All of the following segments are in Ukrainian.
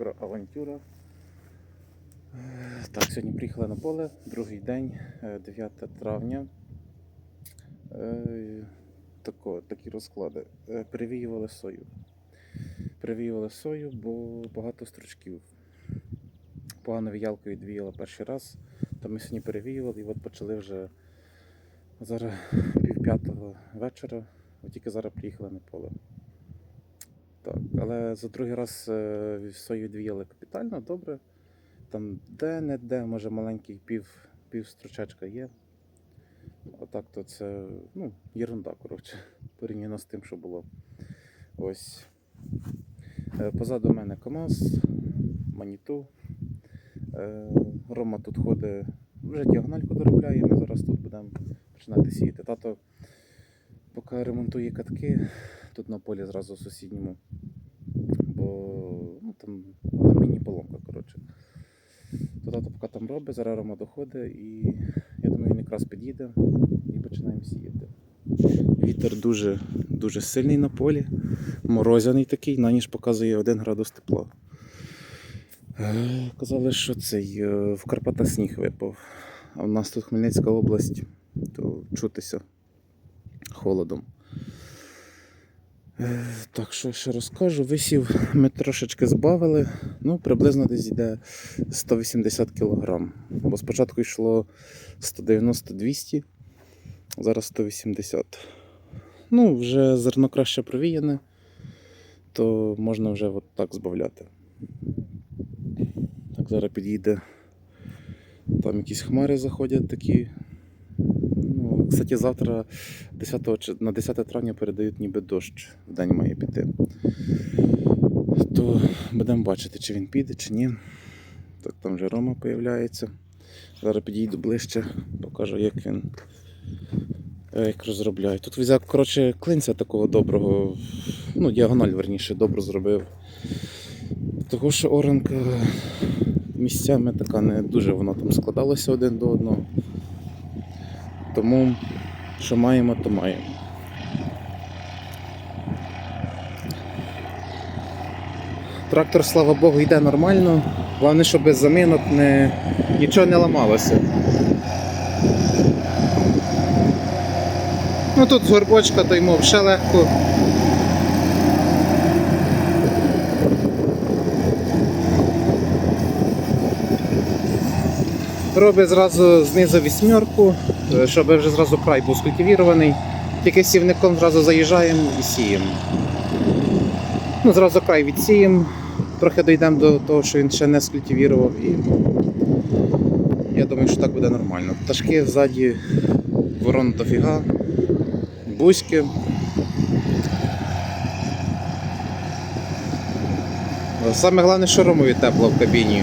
Агроавантюра. Е, Так, сьогодні приїхали на поле, другий день, е, 9 травня. Е, Тако, такі розклади. Е, Перевіювали сою. Перевіювали сою, бо багато стручків. Погано віялка відвіяла перший раз. То ми сьогодні перевіювали і от почали вже зараз пів п'ятого вечора. От тільки зараз приїхали на поле. Так, але за другий раз е, сою відвіяли капітально, добре. Там де-не-де, може маленький пів, пів стручечка є. Отак то це ну, єрунда, коротше, порівняно з тим, що було. Ось. Е, Позаду мене КАМАЗ, Маніту. Е, Рома тут ходить, вже діагональку доробляє, ми зараз тут будемо починати сіяти. Тато поки ремонтує катки, тут на полі зразу сусідньому, бо ну, там на міні-поломка, коротше. То тато поки там робить, зараз Рома доходить і я думаю, він якраз під'їде і починаємо сіяти. Вітер дуже, дуже сильний на полі, морозяний такий, на ніж показує 1 градус тепла. Е, Казали, що цей е, в Карпатах сніг випав. А в нас тут Хмельницька область, то чутися холодом. Е, Так, що ще розкажу. Висів ми трошечки збавили, ну, приблизно десь йде 180 кг. Бо спочатку йшло 190-200, зараз 180. Ну, вже зерно краще провіяне, то можна вже от так збавляти. Так, зараз під'їде. Там якісь хмари заходять такі. Кстати, завтра 10, на 10 травня передають ніби дощ в день має піти. То будемо бачити, чи він піде, чи ні. Так там вже Рома появляється. Зараз підійду ближче, покажу, як він як розробляє. Тут взяв, коротше, клинця такого доброго, ну, діагональ, верніше, добре зробив. Того, що оранка місцями така не дуже воно там складалося один до одного. Тому що маємо, то маємо. Трактор, слава Богу, йде нормально. Головне, щоб без замінок не... нічого не ламалося. Ну тут горбочка, то йому ще легко. Робить зразу знизу вісьмерку, щоб вже зразу край був скультивірований. Тільки сівником зразу заїжджаємо і сіємо. Ну, зразу край відсіємо, трохи дійдемо до того, що він ще не скультивірував. І я думаю, що так буде нормально. Пташки ззаді, ворон дофіга, бузьки. Саме головне, що Ромові тепло в кабіні.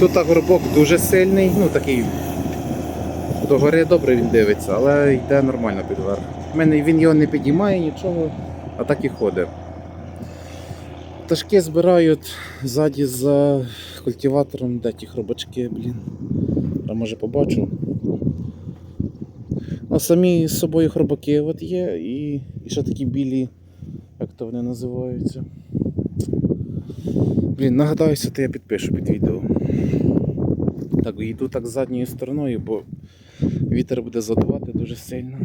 Тут горбок дуже сильний, ну такий до гори добре він дивиться, але йде нормально під верх. Мене він його не підіймає нічого, а так і ходить. Пташки збирають ззаді за культиватором, де ті хробачки, блін. А може побачу. Ну, самі з собою хробаки от є і, і ще такі білі, як то вони називаються. Блін, нагадаюся, то я підпишу під відео. Так, йду так задньою стороною, бо вітер буде задувати дуже сильно.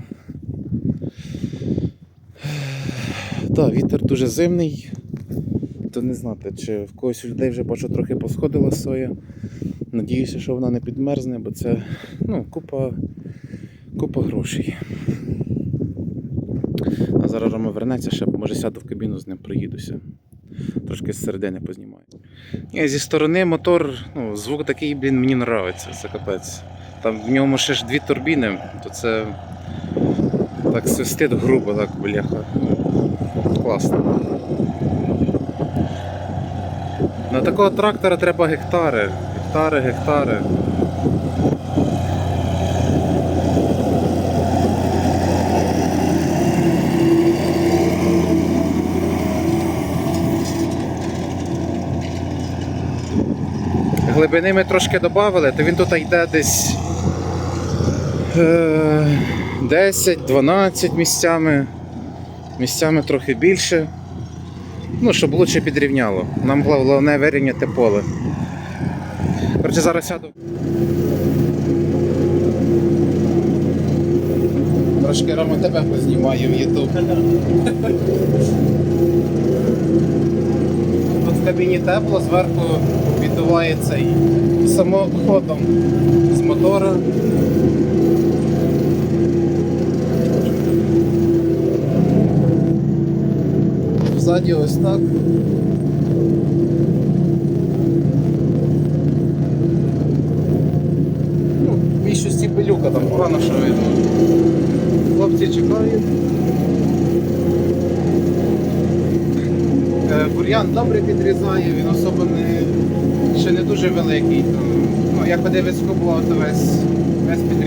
Так, вітер дуже зимний. То не знати, чи в когось у людей вже бачу трохи посходила соя. Надіюся, що вона не підмерзне, бо це ну, купа, купа грошей. А зараз Рома вернеться, ще може сяду в кабіну з ним проїдуся. Трошки з середини познімаю. Ні, зі сторони мотор, ну, звук такий, блін, мені подобається, це капець. Там в ньому ще ж дві турбіни, то це так свистить грубо, так, бляха. Ну, класно. На такого трактора треба гектари. Гектари, гектари. Глибини ми трошки додали, то він тут йде десь е, 10-12 місцями. Місцями трохи більше. Ну, щоб лучше підрівняло. Нам головне вирівняти поле. Коротше, зараз сяду. Трошки Рома тебе познімаю в YouTube. Тут в кабіні тепло, зверху віддуває цей самоходом з мотора. Ззаді ось так. Ну, в більшості пилюка там погано що видно. Хлопці чекають. Е, Бур'ян добре підрізає, він особо не, ще не дуже великий. Ну, як подивись було, то весь, весь підрізаний,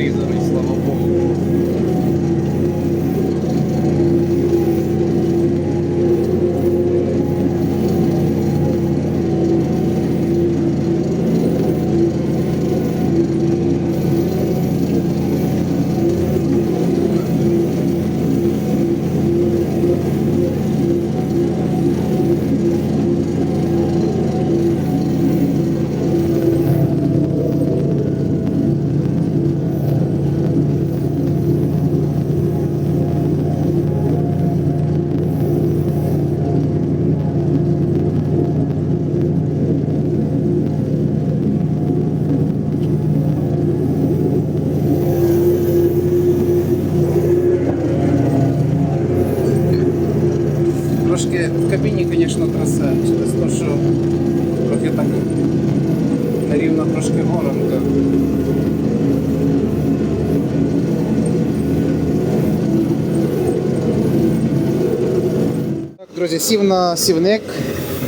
друзі, сів на сівник.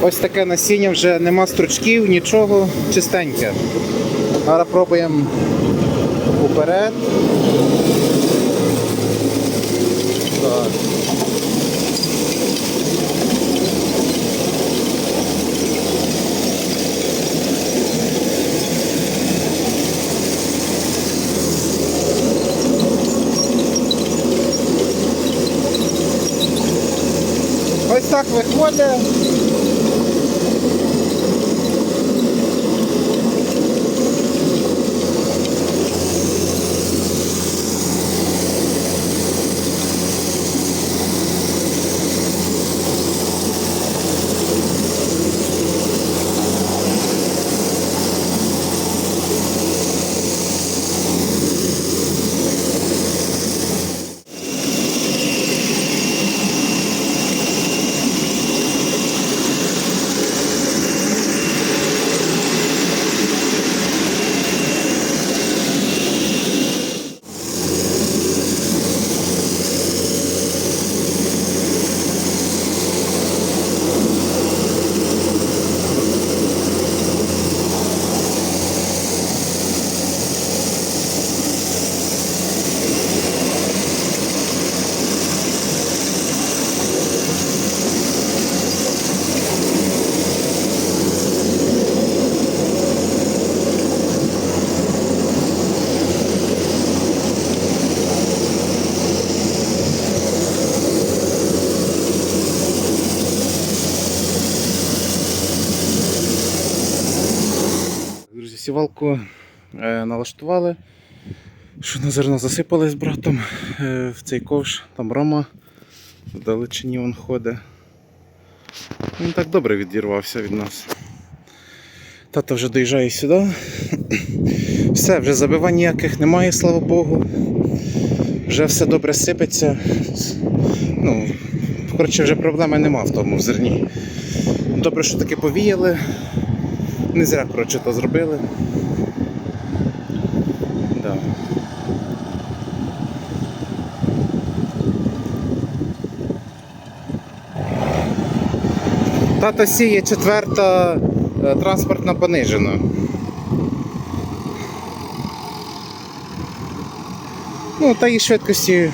Ось таке насіння, вже нема стручків, нічого, чистеньке. Зараз пробуємо уперед. Так. Так виходить. Друзі, сівалку е, налаштували. Що на зерно засипали з братом е, в цей ковш, там Рома в далечині він ходить. Він так добре відірвався від нас. Тато вже доїжджає сюди. Все, вже забивань ніяких немає, слава Богу. Вже все добре сипеться. Ну, коротше, вже проблеми нема в тому в зерні. Добре, що таки повіяли. Не зря, коротше, то зробили. Да. Тата сіє четверта е, транспортна понижена. Ну, та її швидкості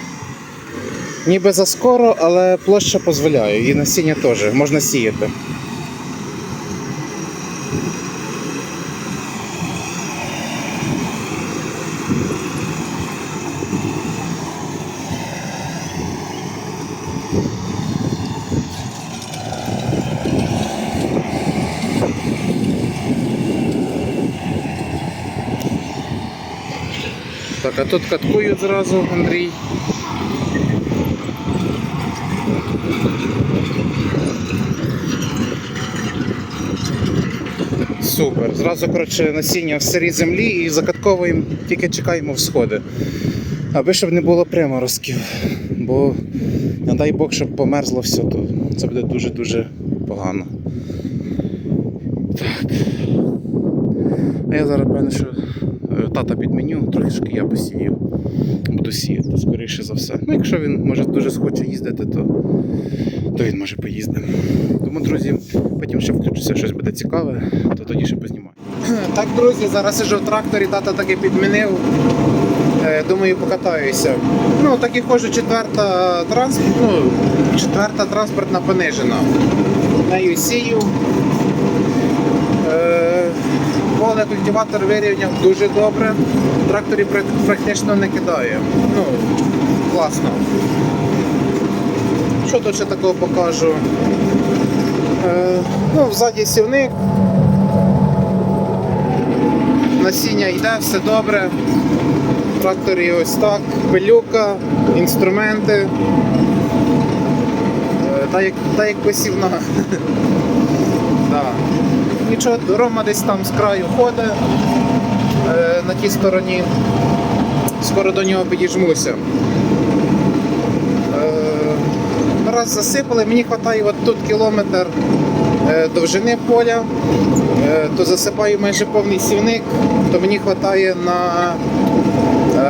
ніби заскоро, але площа дозволяє. І насіння теж можна сіяти. Так, а тут каткують зразу, Андрій. Супер. Зразу коротше, насіння в сирій землі і закатковуємо, тільки чекаємо всходи. Аби щоб не було приморозків. Бо, не дай Бог, щоб померзло все, то це буде дуже-дуже погано. Так. А я зараз певно, що е, тата підменю, трошки я посію. Буду сіяти, скоріше за все. Ну, якщо він може дуже схоче їздити, то, то він може поїздити. Тому, друзі, потім ще включуся, щось буде цікаве, то тоді ще познімаю. Так, друзі, зараз сижу в тракторі, тата таки підмінив. Е, Думаю, покатаюся. Ну, так і ходжу четверта транспорт, ну, четверта транспортна понижена. Нею сію. Е, Поле культиватор вирівняв дуже добре. Тракторі практично не кидає. Ну, класно. Що тут ще такого покажу? Е, ну, ззаді сівник. Насіння йде, все добре. Тракторі ось так, пилюка, інструменти. Е, Та як, та як посівна. Да. Нічого, Рома десь там з краю ходить е, на тій стороні. Скоро до нього підіжмуся. Е, раз засипали, мені вистачає от тут кілометр довжини поля, то засипаю майже повний сівник, то мені вистачає на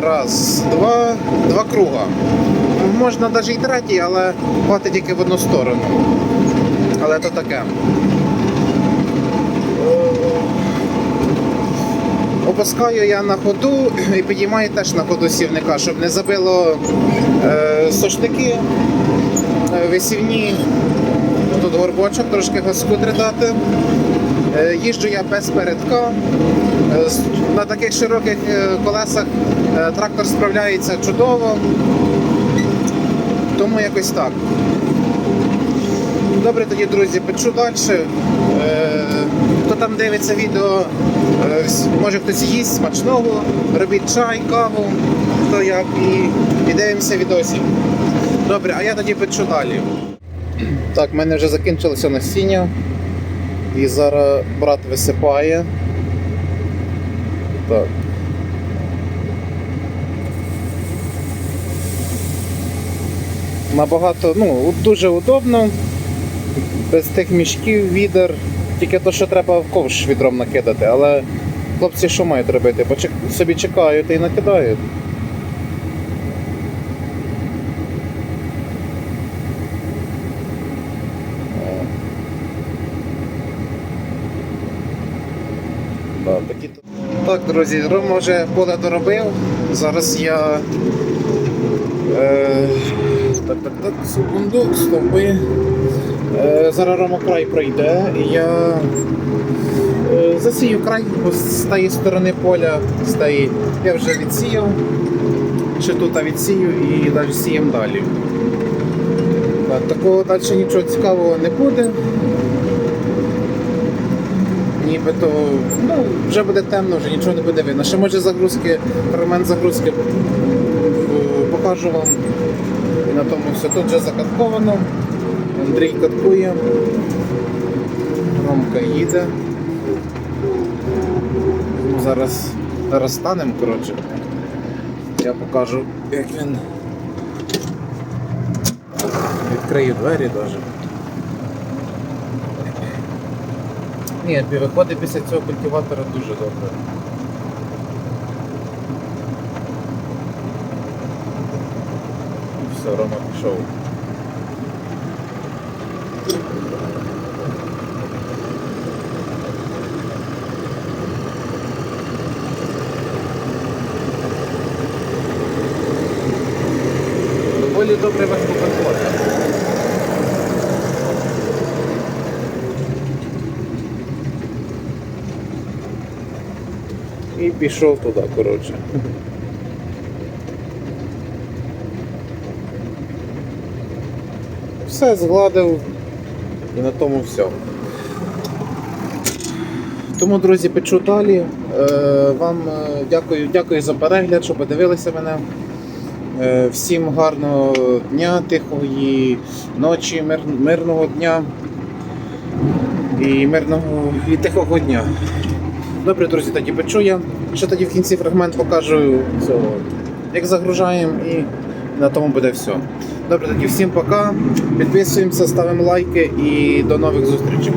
раз, два, два круга. Можна навіть і третій, але хватить тільки в одну сторону. Але то таке. Опускаю я на ходу і підіймаю теж на ходу сівника, щоб не забило е, сошники е, висівні. Тут горбочок, трошки госкудри дати. Е, їжджу я без передка. Е, на таких широких е, колесах е, трактор справляється чудово. Тому якось так. Добре, тоді, друзі, печу далі. Хто там дивиться відео, може хтось їсть смачного, робіть чай, каву, хто як, і, і дивимося відосів. Добре, а я тоді печу далі. Так, в мене вже закінчилося насіння. І зараз брат висипає. Так. Набагато, ну, дуже удобно без тих мішків, відер. Тільки то, що треба в ковш відром накидати, але хлопці що мають робити? Собі чекають і накидають. О. Да, такі... то- Так, друзі, Рома вже поле доробив. Зараз я. Е... Так, так, так, секунду, стопи. Е, Зараз Рома край пройде, і я е, засію край бо з тієї сторони поля, з я вже відсіяв, ще тут відсію і далі сіємо далі. Так, такого далі нічого цікавого не буде. Нібито ну, вже буде темно, вже нічого не буде видно. Ще може загрузки, фрагмент загрузки е, покажу вам. І на тому все тут вже закатковано. Андрій каткує. Ромка їде. Ну, Зараз, зараз станемо, коротше. Я покажу, як він відкрию двері навіть. Ні, виходить після цього культиватора дуже добре. Все, Рома пішов. Доволі добре вас виходить. І пішов туди, коротше. Все згладив і на тому все. Тому, друзі, печу далі. Е, Вам е, дякую, дякую за перегляд, що подивилися мене. Е, Всім гарного дня, тихої ночі, мир, мирного дня і мирного і тихого дня. Добре, друзі, тоді я. Ще тоді в кінці фрагмент покажу цього, як загружаємо і на тому буде все. Добре, тоді всім пока. Підписуємося, ставимо лайки і до нових зустрічей.